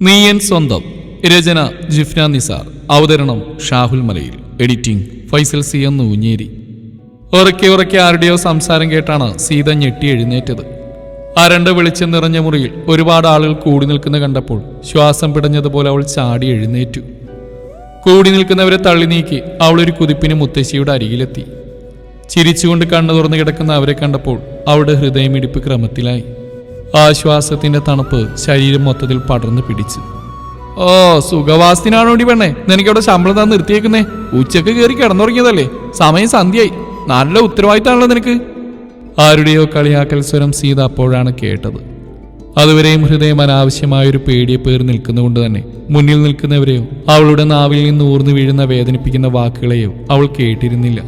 നീയൻ സ്വന്തം. രചന ജിഫ്ന നിസാർ. അവതരണം ഷാഹുൽ മലയിൽ. എഡിറ്റിംഗ് ഫൈസൽ സി എന്ന് ഊഞ്ഞേരി ഉറക്കെ ഉറക്കെ ആരുടെയോ സംസാരം കേട്ടാണ് സീത ഞെട്ടി എഴുന്നേറ്റത്. അരണ്ട വെളിച്ചം നിറഞ്ഞ മുറിയിൽ ഒരുപാട് ആളുകൾ കൂടി നിൽക്കുന്ന കണ്ടപ്പോൾ ശ്വാസം പിടഞ്ഞതുപോലെ അവൾ ചാടി എഴുന്നേറ്റു. കൂടി നിൽക്കുന്നവരെ തള്ളി നീക്കി അവൾ ഒരു കുതിപ്പിന് മുത്തശ്ശിയുടെ അരികിലെത്തി. ചിരിച്ചുകൊണ്ട് കണ്ണു തുറന്നു കിടക്കുന്ന അവരെ കണ്ടപ്പോൾ അവളുടെ ഹൃദയമിടിപ്പ് ക്രമത്തിലായി. ആശ്വാസത്തിന്റെ തണുപ്പ് ശരീരം മൊത്തത്തിൽ പടർന്നു പിടിച്ചു. ഓ സുഖവാസത്തിനാണോടി പെണ്ണേ? നിനക്കവിടെ ശമ്പളം താൻ നിർത്തിയേക്കുന്നേ? ഉച്ചയ്ക്ക് കയറി കിടന്നുറങ്ങിയതല്ലേ? സമയം സന്ധ്യയായി. നല്ല ഉത്തരവാദിത്തമാണല്ലോ നിനക്ക്. ആരുടെയോ കളിയാക്കൽ സ്വരം സീത അപ്പോഴാണ് കേട്ടത്. അതുവരെയും ഹൃദയം അനാവശ്യമായൊരു പേടിയെ പേർ നിൽക്കുന്നതുകൊണ്ട് തന്നെ മുന്നിൽ നിൽക്കുന്നവരെയോ അവളുടെ നാവിൽ നിന്ന് ഊർന്നു വീഴുന്ന വേദനിപ്പിക്കുന്ന വാക്കുകളെയോ അവൾ കേട്ടിരുന്നില്ല.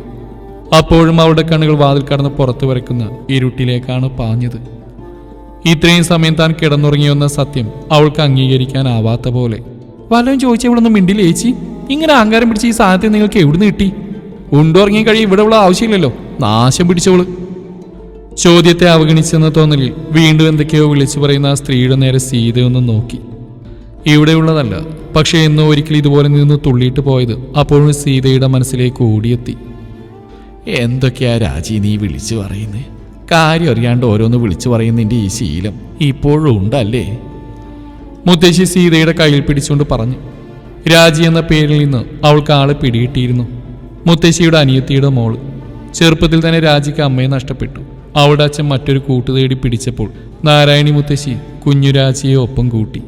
അപ്പോഴും അവളുടെ കണ്ണുകൾ വാതിൽ കടന്ന് പുറത്തു വരയ്ക്കുന്ന ഇരുട്ടിലേക്കാണ് പാഞ്ഞത്. ഇത്രയും സമയം താൻ കിടന്നുറങ്ങിയെന്ന സത്യം അവൾക്ക് അംഗീകരിക്കാനാവാത്ത പോലെ. വല്ലതും ചോദിച്ച ഇവിടെ നിന്ന് മിണ്ടിൽ ഏച്ചി ഇങ്ങനെ അഹങ്കാരം പിടിച്ച ഈ സാധനത്തെ നിങ്ങൾക്ക് എവിടുന്ന് കിട്ടി? ഉണ്ടുറങ്ങി കഴിയും ഇവിടെ ഉള്ള ആവശ്യമില്ലല്ലോ. നാശം പിടിച്ചവൾ. ചോദ്യത്തെ അവഗണിച്ചെന്ന തോന്നലിൽ വീണ്ടും എന്തൊക്കെയോ വിളിച്ചു പറയുന്ന ആ സ്ത്രീയുടെ നേരെ സീതയൊന്ന് നോക്കി. ഇവിടെയുള്ളതല്ല പക്ഷേ എന്നോ ഒരിക്കൽ ഇതുപോലെ നിന്ന് തുള്ളിയിട്ട് പോയത് അപ്പോഴും സീതയുടെ മനസ്സിലേക്ക് ഓടിയെത്തി. എന്തൊക്കെയാ രാജി നീ വിളിച്ചു പറയുന്നേ? കാര്യം അറിയാണ്ട് ഓരോന്ന് വിളിച്ചു പറയുന്നതിന്റെ ഈ ശീലം. ഇപ്പോഴും ഉണ്ടല്ലേ? മുത്തശ്ശി സീതയുടെ കയ്യിൽ പിടിച്ചുകൊണ്ട് പറഞ്ഞു. രാജി എന്ന പേരിൽ നിന്ന് അവൾക്ക് ആളെ പിടികിട്ടിയിരുന്നു. മുത്തശ്ശിയുടെ അനിയത്തിയുടെ മോൾ. ചെറുപ്പത്തിൽ തന്നെ രാജിക്ക് അമ്മയെ നഷ്ടപ്പെട്ടു. അവളുടെ അച്ഛൻ മറ്റൊരു കൂട്ടു തേടി പിടിച്ചപ്പോൾ നാരായണി മുത്തശ്ശി കുഞ്ഞു രാജിയെ ഒപ്പം കൂട്ടി.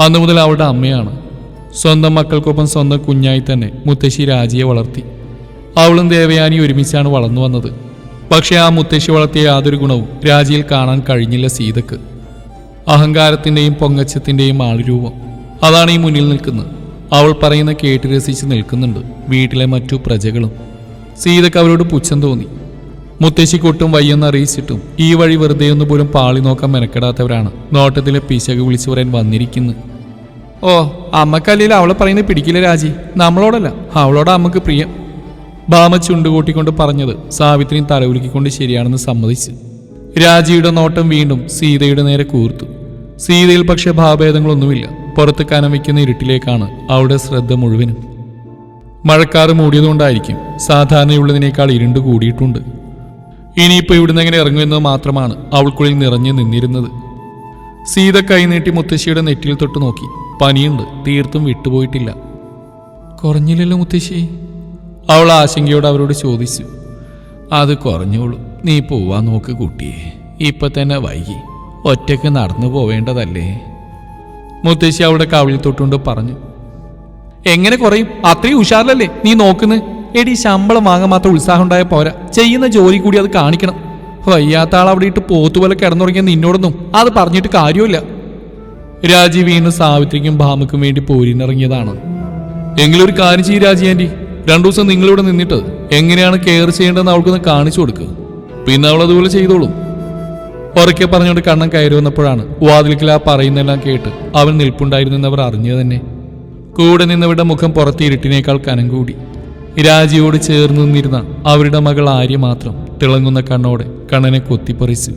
അന്നു മുതൽ അവളുടെ അമ്മയാണ്. സ്വന്തം മക്കൾക്കൊപ്പം സ്വന്തം കുഞ്ഞായി തന്നെ മുത്തശ്ശി രാജിയെ വളർത്തി. അവളും ദേവയാനി ഒരുമിച്ചാണ് വളർന്നു വന്നത്. പക്ഷേ ആ മുത്തശ്ശി വളർത്തിയ യാതൊരു ഗുണവും രാജിയിൽ കാണാൻ കഴിഞ്ഞില്ല സീതക്ക്. അഹങ്കാരത്തിന്റെയും പൊങ്ങച്ചത്തിന്റെയും ആളുരൂപം. അതാണ് ഈ മുന്നിൽ നിൽക്കുന്നത്. അവൾ പറയുന്ന കേട്ട് രസിച്ച് നിൽക്കുന്നുണ്ട് വീട്ടിലെ മറ്റു പ്രജകളും. സീതക്ക് അവരോട് പുച്ഛം തോന്നി. മുത്തശ്ശിക്കൊട്ടും വയ്യെന്ന് അറിയിച്ചിട്ടും ഈ വഴി വെറുതെ ഒന്ന് പോലും പാളി നോക്കാൻ മെനക്കെടാത്തവരാണ് നോട്ടത്തിലെ പിശക് വിളിച്ചു പറയാൻ വന്നിരിക്കുന്നത്. ഓ അമ്മക്കല്ലിൽ അവളെ പറയുന്നത് പിടിക്കില്ല രാജി. നമ്മളോടല്ല അവളോട് അമ്മയ്ക്ക് പ്രിയം. ഭാമ ചുണ്ടുകൂട്ടിക്കൊണ്ട് പറഞ്ഞത് സാവിത്രിയും തലകുലുക്കിക്കൊണ്ട് ശരിയാണെന്ന് സമ്മതിച്ച്. രാജിയുടെ നോട്ടം വീണ്ടും സീതയുടെ നേരെ കൂർത്തു. സീതയിൽ പക്ഷെ ഭാവഭേദങ്ങളൊന്നുമില്ല. പുറത്ത് കനം വയ്ക്കുന്ന ഇരുട്ടിലേക്കാണ് അവളുടെ ശ്രദ്ധ മുഴുവനും. മഴക്കാറ് മൂടിയതുകൊണ്ടായിരിക്കും സാധാരണയുള്ളതിനേക്കാൾ ഇരുണ്ട് കൂടിയിട്ടുണ്ട്. ഇനിയിപ്പോൾ ഇവിടുന്ന് എങ്ങനെ ഇറങ്ങുമെന്നത് മാത്രമാണ് അവൾക്കുള്ളിൽ നിറഞ്ഞു നിന്നിരുന്നത്. സീത കൈനീട്ടി മുത്തശ്ശിയുടെ നെറ്റിയിൽ തൊട്ട് നോക്കി. പനിയുണ്ട് തീർത്തും വിട്ടുപോയിട്ടില്ല. കുറഞ്ഞില്ലല്ലോ മുത്തശ്ശി. അവൾ ആശങ്കയോട് അവരോട് ചോദിച്ചു അത് കുറഞ്ഞോളൂ. നീ പോവാൻ നോക്ക് കുട്ടിയെ. ഇപ്പൊ തന്നെ വൈകി. ഒറ്റയ്ക്ക് നടന്നു പോവേണ്ടതല്ലേ? മുത്തശ്ശി അവിടെ കവിളിൽ തൊട്ടുകൊണ്ട് പറഞ്ഞു എങ്ങനെ കുറയും? അത്രയും ഉഷാറിലല്ലേ നീ നോക്കുന്നത് എടി ശമ്പളം വാങ്ങാൻ മാത്രം ഉത്സാഹം ഉണ്ടായ പോരാ. ചെയ്യുന്ന ജോലി കൂടി അത് കാണിക്കണം. വയ്യാത്ത ആൾ അവിടെ ഇട്ട് പോത്തുപോലെ കിടന്നുറങ്ങിയ നിന്നോടൊന്നും അത് പറഞ്ഞിട്ട് കാര്യമില്ല. രാജി വീണ് സാവിത്രിക്കും ഭാമയ്ക്കും വേണ്ടി പോരിനിറങ്ങിയതാണ്. എങ്കിലൊരു കാര്യം ചെയ്യും രാജി ആന്റി. രണ്ടു ദിവസം നിങ്ങളിവിടെ നിന്നിട്ട് എങ്ങനെയാണ് കെയർ ചെയ്യേണ്ടതെന്ന് അവൾക്കൊന്ന് കാണിച്ചു കൊടുക്കുക പിന്നെ അവൾ അതുപോലെ ചെയ്തോളും. ഉറക്കെ പറഞ്ഞുകൊണ്ട് കണ്ണൻ കയറി വന്നപ്പോഴാണ് വാതിലിക്കൽ ആ പറയുന്നെല്ലാം കേട്ട് അവൻ നിൽപ്പുണ്ടായിരുന്നെന്നവർ അറിഞ്ഞു തന്നെ. കൂടെ നിന്നവരുടെ മുഖം പുറത്ത് ഇരുട്ടിനേക്കാൾ കനം കൂടി. രാജിയോട് ചേർന്ന് നിന്നിരുന്ന അവരുടെ മകൾ ആര്യ മാത്രം തിളങ്ങുന്ന കണ്ണോടെ കണ്ണനെ കൊത്തിപ്പറിച്ചു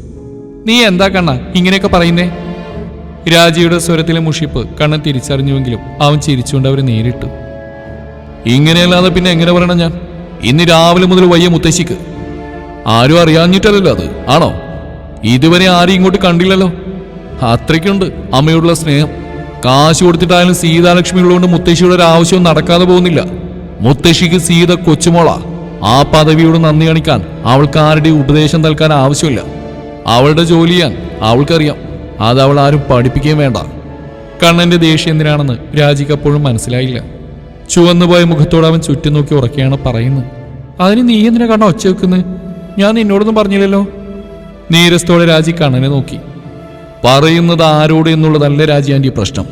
നീ എന്താ കണ്ണ ഇങ്ങനെയൊക്കെ പറയുന്നേ? രാജിയുടെ സ്വരത്തിലെ മുഷിപ്പ് കണ്ണൻ തിരിച്ചറിഞ്ഞുവെങ്കിലും അവൻ ചിരിച്ചുകൊണ്ട് അവരെ നേരിട്ടു. ഇങ്ങനെയല്ലാതെ പിന്നെ എങ്ങനെ പറയണം ഞാൻ? ഇന്ന് രാവിലെ മുതൽ വയ്യ മുത്തശ്ശിക്ക്. ആരും അറിയാഞ്ഞിട്ടല്ലല്ലോ അത്. ആണോ? ഇതുവരെ ആരും ഇങ്ങോട്ട് കണ്ടില്ലല്ലോ. അത്രയ്ക്കുണ്ട് അമ്മയോടുള്ള സ്നേഹം. കാശ് കൊടുത്തിട്ടായാലും സീതാലക്ഷ്മി ഉള്ളതുകൊണ്ട് മുത്തശ്ശിയുടെ ഒരു ആവശ്യവും നടക്കാതെ പോകുന്നില്ല. മുത്തശ്ശിക്ക് സീത കൊച്ചുമോള. ആ പദവിയോട് നന്ദി കാണിക്കാൻ അവൾക്ക് ആരുടെ ഉപദേശം നൽകാൻ ആവശ്യമില്ല. അവളുടെ ജോലി ചെയ്യാൻ അവൾക്കറിയാം. അത് അവൾ ആരും പഠിപ്പിക്കുകയും വേണ്ട. കണ്ണന്റെ ദേഷ്യം എന്തിനാണെന്ന് രാജിക്ക് അപ്പോഴും മനസ്സിലായില്ല. ചുവന്നുപോയ മുഖത്തോട് അവൻ ചുറ്റും നോക്കി ഉറക്കെയാണ് പറയുന്നത്. അതിന് നീ എന്തിനാ കണ്ണ ഒച്ച വെക്കുന്നത് ഞാൻ നിന്നോടൊന്നും പറഞ്ഞില്ലല്ലോ. നീരസത്തോടെ രാജി കണ്ണനെ നോക്കി. പറയുന്നത് ആരോട് എന്നുള്ളതല്ല രാജി ആന്റി പ്രശ്നം.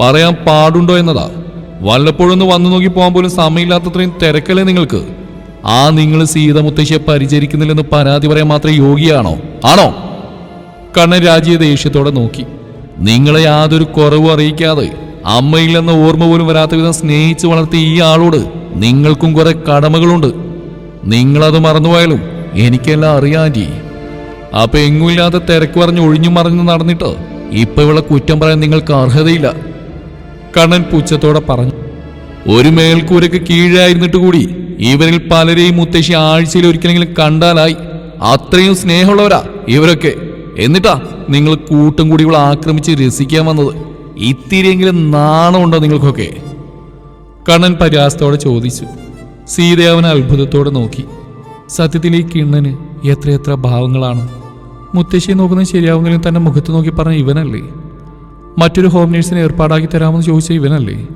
പറയാൻ പാടുണ്ടോ എന്നതാ? വല്ലപ്പോഴൊന്ന് വന്നു നോക്കി പോകാൻ പോലും സമയമില്ലാത്തത്രയും തിരക്കല്ലേ നിങ്ങൾക്ക്? ആ നിങ്ങൾ സീത മുത്തശ്ശിയെ പരിചരിക്കുന്നില്ലെന്ന് പരാതി പറയാൻ മാത്രം യോഗിയാണോ ആണോ? കണ്ണൻ രാജിയെ ദേഷ്യത്തോടെ നോക്കി. നിങ്ങളെ യാതൊരു കുറവും അറിയിക്കാതെ അമ്മയില്ലെന്ന ഓർമ്മ പോലും വരാത്ത വിധം സ്നേഹിച്ച് വളർത്തിയ ഈ ആളോട് നിങ്ങൾക്കും കുറെ കടമകളുണ്ട്. നിങ്ങളത് മറന്നുപോയാലും എനിക്കെല്ലാം അറിയാന്റി അപ്പൊ എങ്ങുമില്ലാതെ തിരക്ക് പറഞ്ഞ് ഒഴിഞ്ഞു മറിഞ്ഞു നടന്നിട്ട് ഇപ്പൊ ഇവിടെ കുറ്റം പറയാൻ നിങ്ങൾക്ക് അർഹതയില്ല. കണ്ണൻ പുച്ഛത്തോടെ പറഞ്ഞു. ഒരു മേൽക്കൂരക്ക് കീഴായിരുന്നിട്ട് കൂടി ഇവരിൽ പലരെയും മുത്തശ്ശി ആഴ്ചയിൽ ഒരിക്കലെങ്കിലും കണ്ടാലായി. അത്രയും സ്നേഹമുള്ളവരാ ഇവരൊക്കെ. എന്നിട്ടാ നിങ്ങൾ കൂട്ടം കൂടി ഇവളെ ആക്രമിച്ച് രസിക്കാൻ വന്നത്. ഇത്തിരിയെങ്കിലും നാണമുണ്ടോ നിങ്ങൾക്കൊക്കെ? കണ്ണൻ പരിഹാസത്തോടെ ചോദിച്ചു. സീത അവൻ അത്ഭുതത്തോടെ നോക്കി. സത്യത്തിൽ ഈ കിണ്ണന് എത്രയെത്ര ഭാവങ്ങളാണ്. മുത്തശ്ശിയെ നോക്കുന്നത് ശരിയാവുമെങ്കിലും തന്നെ മുഖത്ത് നോക്കി പറഞ്ഞ ഇവനല്ലേ? മറ്റൊരു ഹോം നേഴ്സിനെ ഏർപ്പാടാക്കി തരാമെന്ന് ചോദിച്ച ഇവനല്ലേ?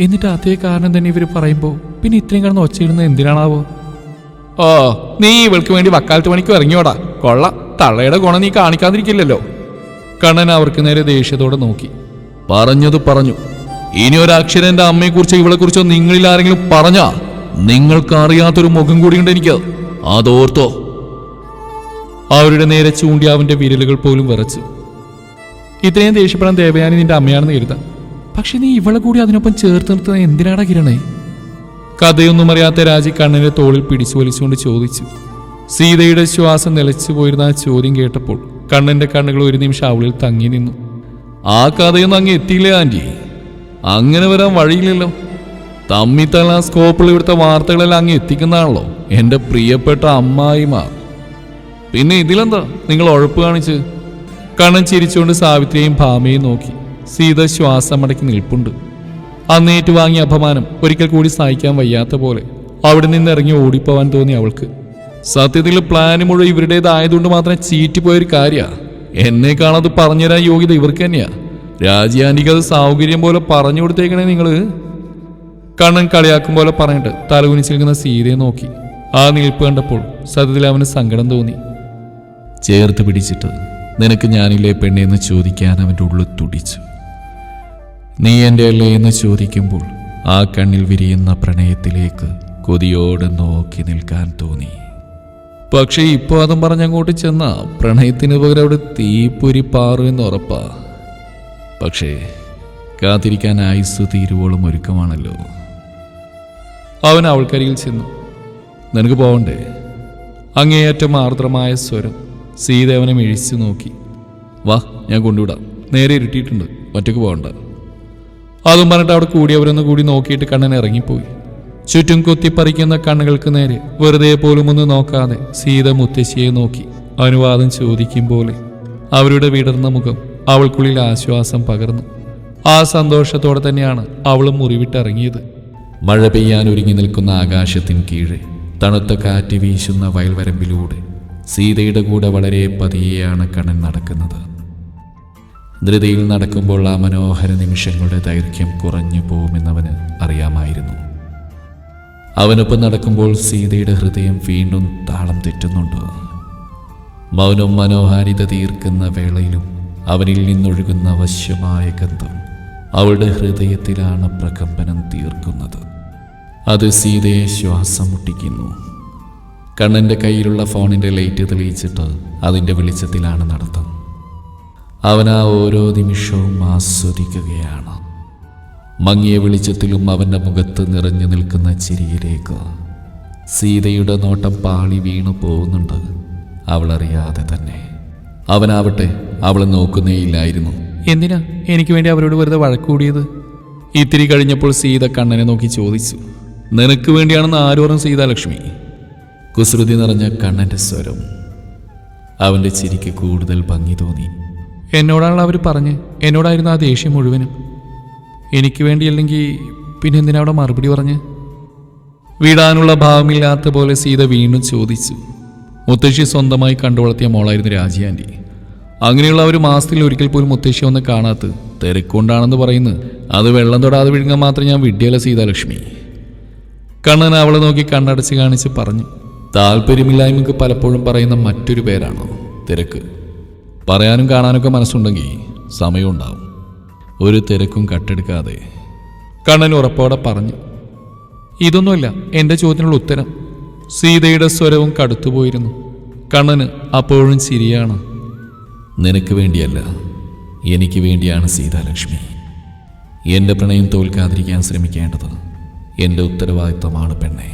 എന്നിട്ട് അതേ കാരണം തന്നെ ഇവർ പറയുമ്പോൾ പിന്നെ ഇത്രയും കിടന്ന് ഒച്ചയിടുന്നത് എന്തിനാണാവോ? ഓ നീ ഇവൾക്ക് വേണ്ടി വക്കാലത്ത് പണിക്ക് ഇറങ്ങിയോടാ. കൊള്ള. തള്ളയുടെ ഗുണം നീ കാണിക്കാതിരിക്കില്ലല്ലോ. കണ്ണൻ അവർക്ക് നേരെ ദേഷ്യത്തോടെ നോക്കി. പറഞ്ഞത് പറഞ്ഞു. ഇനി അക്ഷരം എന്റെ അമ്മയെക്കുറിച്ചോ ഇവളെക്കുറിച്ചോ നിങ്ങളിൽ ആരെങ്കിലും പറഞ്ഞാ നിങ്ങൾക്ക് അറിയാത്തൊരു മുഖം കൂടിയുണ്ട് എനിക്ക്. അതോർത്തോ. അവരുടെ നേരെ ചൂണ്ടി അവന്റെ വിരലുകൾ പോലും വിറച്ചു. ഇത്രയും ദേഷ്യപ്പെടാൻ ദേവയാനി നിന്റെ അമ്മയാണെന്ന് കരുതാം. പക്ഷെ നീ ഇവളെ കൂടി അതിനൊപ്പം ചേർത്ത് നിർത്തുന്ന എന്തിനാടാ കിരണേ? കഥയൊന്നും അറിയാത്ത രാജി കണ്ണിന്റെ തോളിൽ പിടിച്ചു വലിച്ചുകൊണ്ട് ചോദിച്ചു. സീതയുടെ ശ്വാസം നിലച്ചു പോയിരുന്ന ആ ചോദ്യം കേട്ടപ്പോൾ കണ്ണന്റെ കണ്ണുകൾ ഒരു നിമിഷം അവളിൽ തങ്ങി നിന്നു. ആ കഥയൊന്നും അങ്ങ് എത്തിയില്ലേ ആന്റി? അങ്ങനെ വരാൻ വഴിയില്ലല്ലോ. തമ്മിത്തള്ള സ്കോപ്പിൽ ഇവിടുത്തെ വാർത്തകളെല്ലാം അങ്ങ് എത്തിക്കുന്നതാണല്ലോ എന്റെ പ്രിയപ്പെട്ട അമ്മായിമാർ. പിന്നെ ഇതിലെന്താ നിങ്ങൾ ഉഴപ്പ് കാണിച്ച്? കണ്ണൻ ചിരിച്ചുകൊണ്ട് സാവിത്രിയെയും ഭാമയെയും നോക്കി. സീത ശ്വാസം അടക്കി നിൽപ്പുണ്ട് അന്നേറ്റ് വാങ്ങിയ അപമാനം ഒരിക്കൽ കൂടി സഹിക്കാൻ വയ്യാത്ത പോലെ അവിടെ നിന്ന് ഇറങ്ങി ഓടിപ്പോവാൻ തോന്നി അവൾക്ക്. സത്യത്തിൽ പ്ലാന് മുഴുവൻ ഇവരുടേതായതുകൊണ്ട് മാത്രം ചീറ്റിപ്പോയൊരു കാര്യ. എന്നെ കാണാത് പറഞ്ഞുതരാൻ യോഗ്യത ഇവർക്ക് തന്നെയാ. രാജിയാനിക്ക് അത് സൗകര്യം പോലെ പറഞ്ഞു കൊടുത്തേക്കണേ നിങ്ങൾ കണ്ണൻ കളിയാക്കും പോലെ പറഞ്ഞിട്ട് തലകുനിച്ച് നിൽക്കുന്ന സീതയെ നോക്കി. ആ നിൽപ്പ് കണ്ടപ്പോൾ സത്യത്തിൽ അവന് സങ്കടം തോന്നി. ചേർത്ത് പിടിച്ചിട്ട് നിനക്ക് ഞാനില്ലേ പെണ്ണേ എന്ന് ചോദിക്കാൻ അവന്റെ ഉള്ളിൽ തുടിച്ചു. നീ എന്റെ അല്ലേ എന്ന് ചോദിക്കുമ്പോൾ ആ കണ്ണിൽ വിരിയുന്ന പ്രണയത്തിലേക്ക് കൊതിയോടെ നോക്കി നിൽക്കാൻ തോന്നി. പക്ഷേ ഇപ്പോൾ അതും പറഞ്ഞങ്ങോട്ട് ചെന്ന പ്രണയത്തിന് പകരം അവിടെ തീപ്പൊരി പാറു എന്ന് ഉറപ്പാ. പക്ഷേ കാത്തിരിക്കാൻ ആയുസ് തീരുവോളം ഒരുക്കമാണല്ലോ. അവൻ അവൾക്കരികിൽ ചെന്നു. നിനക്ക് പോവണ്ടേ? അങ്ങേയറ്റം ആർദ്രമായ സ്വരം. സീത മിഴിച്ചു നോക്കി. വാ ഞാൻ കൊണ്ടുവിടാം. നേരെ ഇരുട്ടിയിട്ടുണ്ട്. ഒറ്റയ്ക്ക് പോകണ്ട അതും പറഞ്ഞിട്ട് അവിടെ കൂടിയവരൊന്ന് കൂടി നോക്കിയിട്ട് കണ്ണൻ ഇറങ്ങിപ്പോയി. ചുറ്റും കുത്തിപ്പറിക്കുന്ന കണ്ണുകൾക്ക് നേരെ വെറുതെ പോലും ഒന്ന് നോക്കാതെ സീത മുത്തശ്ശിയെ നോക്കി അനുവാദം ചോദിക്കും പോലെ അവരുടെ വിടർന്ന മുഖം അവൾക്കുള്ളിൽ ആശ്വാസം പകർന്നു. ആ സന്തോഷത്തോടെ തന്നെയാണ് അവളും മുറിവിട്ടിറങ്ങിയത്. മഴ പെയ്യാൻ ഒരുങ്ങി നിൽക്കുന്ന ആകാശത്തിന് കീഴെ തണുത്ത കാറ്റ് വീശുന്ന വയൽവരമ്പിലൂടെ സീതയുടെ കൂടെ വളരെ പതിയെയാണ് കണ്ണൻ നടക്കുന്നത്. ധൃതിയിൽ നടക്കുമ്പോൾ ആ മനോഹര നിമിഷങ്ങളുടെ ദൈർഘ്യം കുറഞ്ഞു പോകുമെന്നവന് അറിയാമായിരുന്നു. അവനൊപ്പം നടക്കുമ്പോൾ സീതയുടെ ഹൃദയം വീണ്ടും താളം തെറ്റുന്നുണ്ട്. മൗനം മനോഹാരിത തീർക്കുന്ന വേളയിലും അവനിൽ നിന്നൊഴുകുന്ന വശ്യമായ ഗന്ധം അവളുടെ ഹൃദയത്തിലാണ് പ്രകമ്പനം തീർക്കുന്നത്. അത് സീതയെ ശ്വാസം മുട്ടിക്കുന്നു കണ്ണന്റെ കയ്യിലുള്ള ഫോണിന്റെ ലൈറ്റ് തെളിയിച്ചിട്ട് അതിന്റെ വെളിച്ചത്തിലാണ് നടത്തം. അവനാ ഓരോ നിമിഷവും ആസ്വദിക്കുകയാണ്. മങ്ങിയ വെളിച്ചത്തിലും അവന്റെ മുഖത്ത് നിറഞ്ഞു നിൽക്കുന്ന ചിരിയിലേക്ക് സീതയുടെ നോട്ടം പാളി വീണു പോകുന്നുണ്ട്. അവളറിയാതെ തന്നെ. അവനാവട്ടെ അവളെ നോക്കുന്നേയില്ലായിരുന്നു. എന്തിനാ? എനിക്ക് വേണ്ടി അവരോട് വെറുതെ വഴക്കൂടിയത്? ഇത്തിരി കഴിഞ്ഞപ്പോൾ സീത കണ്ണനെ നോക്കി ചോദിച്ചു. നിനക്ക് വേണ്ടിയാണെന്ന് ആരോറും സീതാലക്ഷ്മി കുസൃതി നിറഞ്ഞ കണ്ണന്റെ സ്വരം. അവന്റെ ചിരിക്ക് കൂടുതൽ ഭംഗി തോന്നി. എന്നോടാണല്ലോ അവർ പറഞ്ഞ്. എന്നോടായിരുന്നു ആ ദേഷ്യം മുഴുവനും. എനിക്ക് വേണ്ടിയല്ലെങ്കിൽ പിന്നെ എന്തിനാ അവിടെ മറുപടി പറഞ്ഞ്? വിടാനുള്ള ഭാവമില്ലാത്ത പോലെ സീത വീണ്ടും ചോദിച്ചു. മുത്തശ്ശി സ്വന്തമായി കണ്ടു വളർത്തിയ മോളായിരുന്നു രാജി അങ്ങനെയുള്ള ഒരു മാസത്തിൽ ഒരിക്കൽ പോലും മുത്തശ്ശി ഒന്ന് കാണാത്ത തിരക്കൊണ്ടാണെന്ന് പറയുന്നു. അത് വെള്ളം തൊടാതെ വിഴുങ്ങാൻ മാത്രം ഞാൻ വിഡ്യല സീതാലക്ഷ്മി. കണ്ണൻ അവളെ നോക്കി കണ്ണടച്ച് കാണിച്ച് പറഞ്ഞു താല്പര്യമില്ലായ്മക്ക് പലപ്പോഴും പറയുന്ന മറ്റൊരു പേരാണോ? തിരക്ക്. പറയാനും കാണാനൊക്കെ മനസ്സുണ്ടെങ്കിൽ സമയമുണ്ടാവും. ഒരു തിരക്കും കട്ടെടുക്കാതെ കണ്ണൻ ഉറപ്പോടെ പറഞ്ഞു ഇതൊന്നുമില്ല എന്റെ ചോദ്യത്തിനുള്ള ഉത്തരം. സീതയുടെ സ്വരവും കടുത്തുപോയിരുന്നു. കണ്ണന് അപ്പോഴും ശരിയാണ് നിനക്ക് വേണ്ടിയല്ല എനിക്ക് വേണ്ടിയാണ് സീതാലക്ഷ്മി. എന്റെ പ്രണയം തോൽക്കാതിരിക്കാൻ ശ്രമിക്കേണ്ടത് എന്റെ ഉത്തരവാദിത്തമാണ് പെണ്ണെ.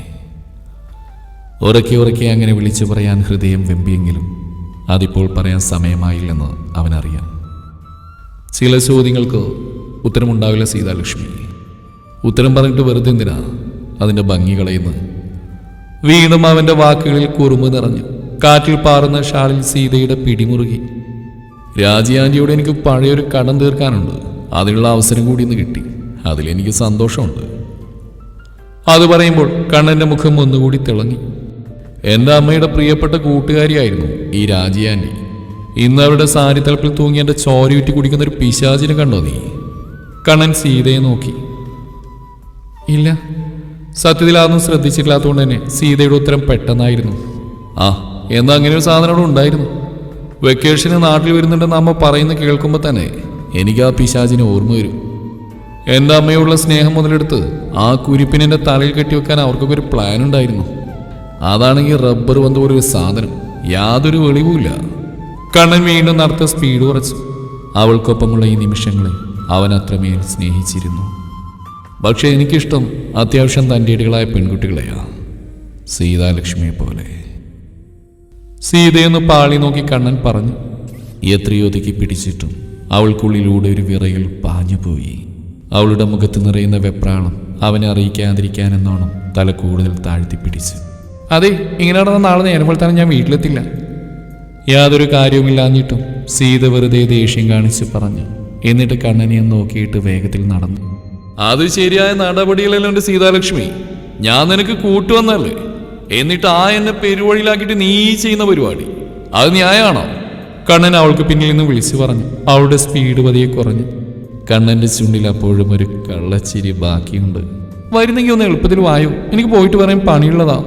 ഉറക്കെ ഉറക്കെ അങ്ങനെ വിളിച്ചു പറയാൻ ഹൃദയം വെമ്പിയെങ്കിലും അതിപ്പോൾ പറയാൻ സമയമായില്ലെന്ന് അവനറിയാം. ചില ചോദ്യങ്ങൾക്ക് ഉത്തരമുണ്ടാവില്ല സീതാലക്ഷ്മി. ഉത്തരം പറഞ്ഞിട്ട് വെറുതെ എന്തിനാ അതിന്റെ ഭംഗി കളയുന്നത്? വീണ്ടും അവന്റെ വാക്കുകളിൽ കുറുമ്പ് നിറഞ്ഞു. കാറ്റിൽ പാറുന്ന ഷാളിൽ സീതയുടെ പിടിമുറുകി. രാജിയാന്റിയോട് എനിക്ക് പഴയൊരു കടം തീർക്കാനുണ്ട്. അതിനുള്ള അവസരം കൂടി ഇന്ന് കിട്ടി. അതിലെനിക്ക് സന്തോഷമുണ്ട്. അത് പറയുമ്പോൾ കണ്ണന്റെ മുഖം ഒന്നുകൂടി തിളങ്ങി. എന്റെ അമ്മയുടെ പ്രിയപ്പെട്ട കൂട്ടുകാരിയായിരുന്നു ഈ രാജിയാന്റി ഇന്ന് അവരുടെ സാരിത്തളപ്പിൽ തൂങ്ങി എന്റെ ചോരയുറ്റി കുടിക്കുന്ന ഒരു പിശാചിനെ കണ്ടോ നീ? കണ്ണൻ സീതയെ നോക്കി. ഇല്ല. സത്യത്തിൽ അതൊന്നും ശ്രദ്ധിച്ചിട്ടില്ലാത്തതുകൊണ്ട് തന്നെ സീതയുടെ ഉത്തരം പെട്ടെന്നായിരുന്നു. ആ എന്നാ അങ്ങനെ ഒരു സാധനം അവിടെ ഉണ്ടായിരുന്നു. വെക്കേഷന് നാട്ടിൽ വരുന്നുണ്ടെന്ന് അമ്മ പറയുന്ന കേൾക്കുമ്പോൾ തന്നെ എനിക്ക് ആ പിശാചിനെ ഓർമ്മ വരും. എന്റെ അമ്മയോടുള്ള സ്നേഹം മുതലെടുത്ത് ആ കുരിപ്പിനെ എന്റെ തലയിൽ കെട്ടിവെക്കാൻ അവർക്കൊക്കെ ഒരു പ്ലാൻ ഉണ്ടായിരുന്നു. അതാണെങ്കിൽ റബ്ബർ വന്ന ഒരു സാധനം. യാതൊരു വെളിവുമില്ല. കണ്ണൻ വീണ്ടും നടത്ത സ്പീഡ് കുറച്ചു. അവൾക്കൊപ്പമുള്ള ഈ നിമിഷങ്ങളെ അവൻ അത്രമേൽ സ്നേഹിച്ചിരുന്നു. പക്ഷെ എനിക്കിഷ്ടം അത്യാവശ്യം തന്റെ ഇടികളായ പെൺകുട്ടികളെയാണ് സീതാലക്ഷ്മിയെ പോലെ. സീതയെന്ന് പാളി നോക്കി കണ്ണൻ പറഞ്ഞു. എത്രയോ ഒതുക്കി പിടിച്ചിട്ടും അവൾക്കുള്ളിലൂടെ ഒരു വിറയൽ പാഞ്ഞുപോയി അവളുടെ മുഖത്ത് നിറയുന്ന വെപ്രാളം അവനെ അറിയിക്കാതിരിക്കാനെന്നോണം തല കൂടുതൽ താഴ്ത്തി പിടിച്ചു അതെ ഇങ്ങനെ നടന്ന നാളെ നേരം തന്നെ ഞാൻ വീട്ടിലെത്തില്ല. യാതൊരു കാര്യവുമില്ലാഞ്ഞിട്ടും സീത വെറുതെ ദേഷ്യം കാണിച്ച് പറഞ്ഞു. എന്നിട്ട് കണ്ണനെ നോക്കിയിട്ട് വേഗത്തിൽ നടന്നു. അത് ശരിയായ നടപടികളല്ലോ എന്റെ സീതാലക്ഷ്മി. ഞാൻ നിനക്ക് കൂട്ടുവന്നല്ലേ? എന്നിട്ട് ആ എന്നെ പെരുവഴിയിലാക്കിയിട്ട് നീ ചെയ്യുന്ന പരിപാടി. അത് ന്യായമാണോ? കണ്ണൻ അവൾക്ക് പിന്നിൽ നിന്ന് വിളിച്ചു പറഞ്ഞു. അവളുടെ സ്പീഡ് പതിയെ കുറഞ്ഞു. കണ്ണന്റെ ചുണ്ടിൽ അപ്പോഴും ഒരു കള്ളച്ചിരി ബാക്കിയുണ്ട്. വരുന്നെങ്കിൽ ഒന്ന് എളുപ്പത്തിൽ വായോ. എനിക്ക് പോയിട്ട് പറയാൻ പണിയുള്ളതാ.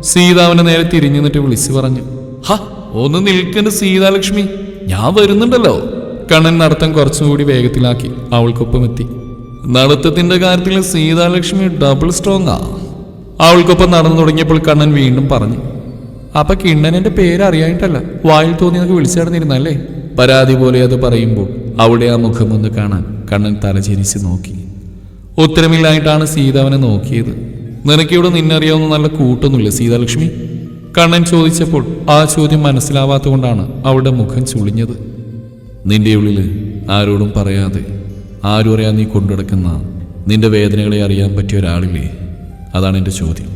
സീതാവിനെ നേരെ തിരിഞ്ഞു നിന്നിട്ട് വിളിച്ചു പറഞ്ഞു. ഹ ഒന്ന് നിൽക്കേണ്ട സീതാലക്ഷ്മി. ഞാൻ വരുന്നുണ്ടല്ലോ. കണ്ണൻ നടത്തം കുറച്ചുകൂടി വേഗത്തിലാക്കി അവൾക്കൊപ്പം എത്തി. നടത്തത്തിന്റെ കാര്യത്തിൽ സീതാലക്ഷ്മി ഡബിൾ സ്ട്രോങ് ആ. അവൾക്കൊപ്പം നടന്നു തുടങ്ങിയപ്പോൾ കണ്ണൻ വീണ്ടും പറഞ്ഞു അപ്പൊ കിണ്ണനെന്റെ പേര് അറിയായിട്ടല്ല വായിൽ തോന്നിയതൊക്കെ വിളിച്ചു നടന്നിരുന്നല്ലേ പരാതി പോലെ അത് പറയുമ്പോൾ അവിടെ ആ മുഖം ഒന്ന് കാണാൻ കണ്ണൻ തലചരിച്ച് നോക്കി. ഉത്തരമില്ലായിട്ടാണ് സീത അവനെ നോക്കിയത്. നിനക്കിവിടെ നിന്നറിയാവുന്ന നല്ല കൂട്ടൊന്നുമില്ല സീതാലക്ഷ്മി? കണ്ണൻ ചോദിച്ചപ്പോൾ ആ ചോദ്യം മനസ്സിലാവാത്തതുകൊണ്ടാണ് അവളുടെ മുഖം ചുളിഞ്ഞത്. നിന്റെ ഉള്ളിൽ ആരോടും പറയാതെ ആരും അറിയാൻ നീ കൊണ്ടുനടക്കുന്ന നിന്റെ വേദനകളെ അറിയാൻ പറ്റിയ ഒരാളില്ലേ? അതാണ് എന്റെ ചോദ്യം.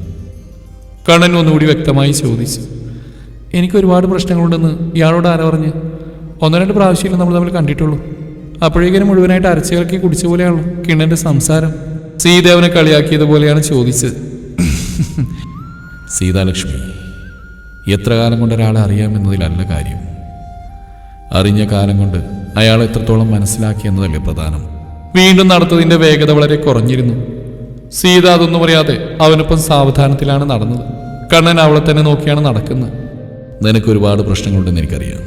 കണ്ണൻ ഒന്നുകൂടി വ്യക്തമായി ചോദിച്ചു. എനിക്ക് ഒരുപാട് പ്രശ്നങ്ങളുണ്ടെന്ന് ഇയാളോട് ആരാ പറഞ്ഞ്? ഒന്നോ രണ്ട് പ്രാവശ്യമല്ലേ നമ്മൾ തമ്മിൽ കണ്ടിട്ടുള്ളൂ. അപ്പോഴേക്കും മുഴുവനായിട്ട് അരച്ചുകലക്കി കുടിച്ച പോലെയാണല്ലോ കിണ്ണന്റെ സംസാരം? സീത അവനെ കളിയാക്കിയതുപോലെയാണ് ചോദിച്ചത്. സീതാലക്ഷ്മി എത്ര കാലം കൊണ്ട് ഒരാളെ അറിയാമെന്നതിലല്ല കാര്യം. അറിഞ്ഞ കാലം കൊണ്ട് അയാൾ എത്രത്തോളം മനസ്സിലാക്കി എന്നതല്ലേ പ്രധാനം. വീണ്ടും നടത്തതിന്റെ വേഗത വളരെ കുറഞ്ഞിരുന്നു. സീത അതൊന്നും അറിയാതെ അവനൊപ്പം സാവധാനത്തിലാണ് നടന്നത്. കണ്ണൻ അവളെ തന്നെ നോക്കിയാണ് നടക്കുന്നത്. നിനക്ക് ഒരുപാട് പ്രശ്നങ്ങളുണ്ടെന്ന് എനിക്കറിയാം.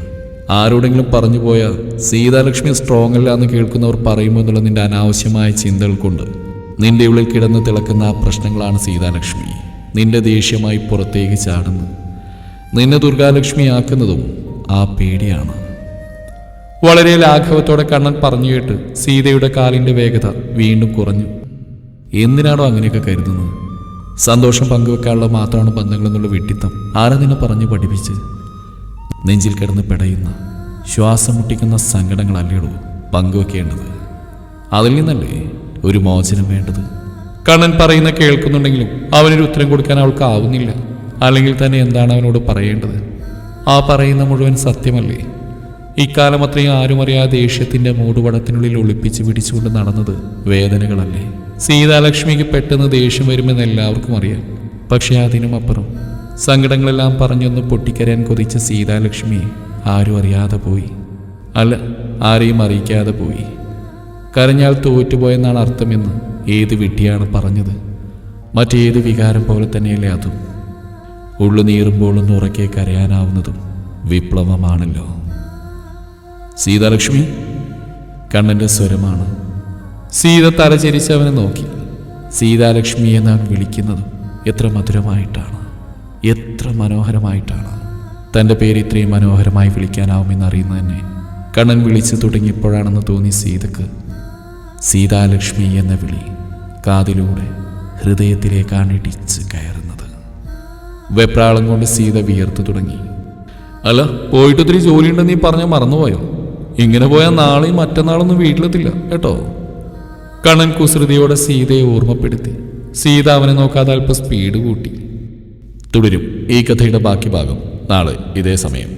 ആരോടെങ്കിലും പറഞ്ഞു പോയാൽ സീതാലക്ഷ്മി സ്ട്രോങ് അല്ല എന്ന് കേൾക്കുന്നവർ പറയുമോ എന്നുള്ള നിന്റെ അനാവശ്യമായ ചിന്തകൾ കൊണ്ട് നിന്റെ ഉള്ളിൽ കിടന്ന് തിളക്കുന്ന ആ പ്രശ്നങ്ങളാണ് സീതാലക്ഷ്മി. നിന്റെ ദേഷ്യമായി പുറത്തേക്ക് ചാടുന്നത്. നിന്നെ ദുർഗാലക്ഷ്മിയാക്കുന്നതും ആ പേടിയാണ്. വളരെ ലാഘവത്തോടെ കണ്ണൻ പറഞ്ഞു കേട്ട് സീതയുടെ കാലിന്റെ വേഗത വീണ്ടും കുറഞ്ഞു. എന്തിനാണോ അങ്ങനെയൊക്കെ കരുതുന്നത്? സന്തോഷം പങ്കുവെക്കാനുള്ള മാത്രമാണ് ബന്ധങ്ങളെന്നുള്ള വിട്ടിത്തം ആരാ നിന്നെ പറഞ്ഞു പഠിപ്പിച്ച്? നെഞ്ചിൽ കിടന്ന് പിടയുന്ന ശ്വാസം മുട്ടിക്കുന്ന സങ്കടങ്ങളല്ലേടോ പങ്കുവെക്കേണ്ടത്? അതിൽ നിന്നല്ലേ ഒരു മോചനം വേണ്ടത്? കണ്ണൻ പറയുന്ന കേൾക്കുന്നുണ്ടെങ്കിലും അവനൊരു ഉത്തരം കൊടുക്കാൻ അവൾക്ക് ആവുന്നില്ല. അല്ലെങ്കിൽ തന്നെ എന്താണ് അവനോട് പറയേണ്ടത്? ആ പറയുന്ന മുഴുവൻ സത്യമല്ലേ? ഇക്കാലം അത്രയും ആരും അറിയാതെ ദേഷ്യത്തിന്റെ മൂടുപടത്തിനുള്ളിൽ ഒളിപ്പിച്ച് പിടിച്ചുകൊണ്ട് നടന്നത് വേദനകളല്ലേ? സീതാലക്ഷ്മിക്ക് പെട്ടെന്ന് ദേഷ്യം വരുമെന്ന് എല്ലാവർക്കും അറിയാം. പക്ഷേ അതിനും അപ്പുറം. സങ്കടങ്ങളെല്ലാം പറഞ്ഞൊന്ന് പൊട്ടിക്കരയാൻ കൊതിച്ച സീതാലക്ഷ്മി ആരും അറിയാതെ പോയി. അല്ല ആരെയും അറിയിക്കാതെ പോയി. കരഞ്ഞാൽ തോറ്റുപോയെന്നാണ് അർത്ഥമെന്ന് ഏത് വിട്ടിയാണ് പറഞ്ഞത്? മറ്റേത് വികാരം പോലെ തന്നെയല്ലേ അതും. ഉള്ളു നീറുമ്പോൾ ഒന്ന് ഉറക്കെ കരയാനാവുന്നതും വിപ്ലവമാണല്ലോ. സീതാലക്ഷ്മി കണ്ണന്റെ സ്വരമാണ്. സീത തലചരിച്ചവനെ നോക്കി. സീതാലക്ഷ്മിയെ നാം വിളിക്കുന്നത് എത്ര മധുരമായിട്ടാണ് എത്ര മനോഹരമായിട്ടാണ്. തന്റെ പേര് ഇത്രയും മനോഹരമായി വിളിക്കാനാവുമെന്നറിയുന്ന തന്നെ കണ്ണൻ വിളിച്ചു തുടങ്ങിയപ്പോഴാണെന്ന് തോന്നി സീതക്ക്. സീതാലക്ഷ്മി എന്ന വിളി കാതിലൂടെ ഹൃദയത്തിലേക്കാണ് ഇടിച്ച് കയറുന്നത് വെപ്രാളം കൊണ്ട് സീത വിയർത്തു തുടങ്ങി. അല്ല പോയിട്ട് ഒത്തിരി ജോലിയുണ്ടെന്ന് നീ പറഞ്ഞാൽ മറന്നുപോയോ? ഇങ്ങനെ പോയാൽ നാളെയും മറ്റന്നാളൊന്നും വീട്ടിലെത്തില്ല കേട്ടോ? കണ്ണൻ കുസൃതിയോടെ സീതയെ ഓർമ്മപ്പെടുത്തി. സീത അവനെ നോക്കാതെ അല്പം സ്പീഡ് കൂട്ടി. തുടരും ഈ കഥയുടെ ബാക്കി ഭാഗം നാളെ ഇതേ സമയം.